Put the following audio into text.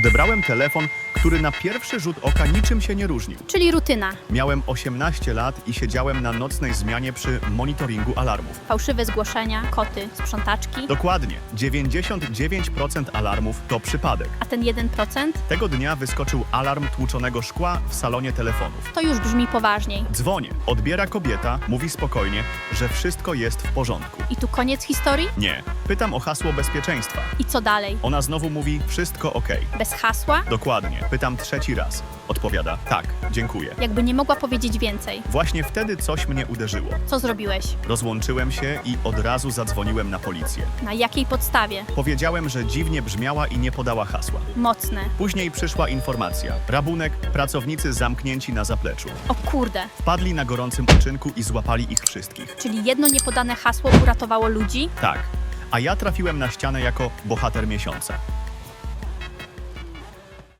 Odebrałem telefon, który na pierwszy rzut oka niczym się nie różnił. Czyli rutyna. Miałem 18 lat i siedziałem na nocnej zmianie przy monitoringu alarmów. Fałszywe zgłoszenia, koty, sprzątaczki. Dokładnie, 99% alarmów to przypadek. A ten 1% Tego dnia wyskoczył alarm tłuczonego szkła w salonie telefonów. to już brzmi poważniej. Dzwonię, odbiera kobieta, mówi spokojnie, że wszystko jest w porządku. I tu koniec historii? Nie, pytam o hasło bezpieczeństwa. I co dalej? Ona znowu mówi wszystko ok. Bez hasła? Dokładnie, pytam trzeci raz. Odpowiada tak, dziękuję. Jakby nie mogła powiedzieć więcej. Właśnie wtedy coś mnie uderzyło. Co zrobiłeś? Rozłączyłem się i od razu zadzwoniłem na policję. Na jakiej podstawie? Powiedziałem, że dziwnie brzmiała i nie podała hasła. Mocne. Później przyszła informacja. Rabunek, pracownicy zamknięci na zapleczu. O kurde. Wpadli na gorącym uczynku i złapali ich wszystkich. Czyli jedno niepodane hasło uratowało ludzi? Tak. A ja trafiłem na ścianę jako bohater miesiąca.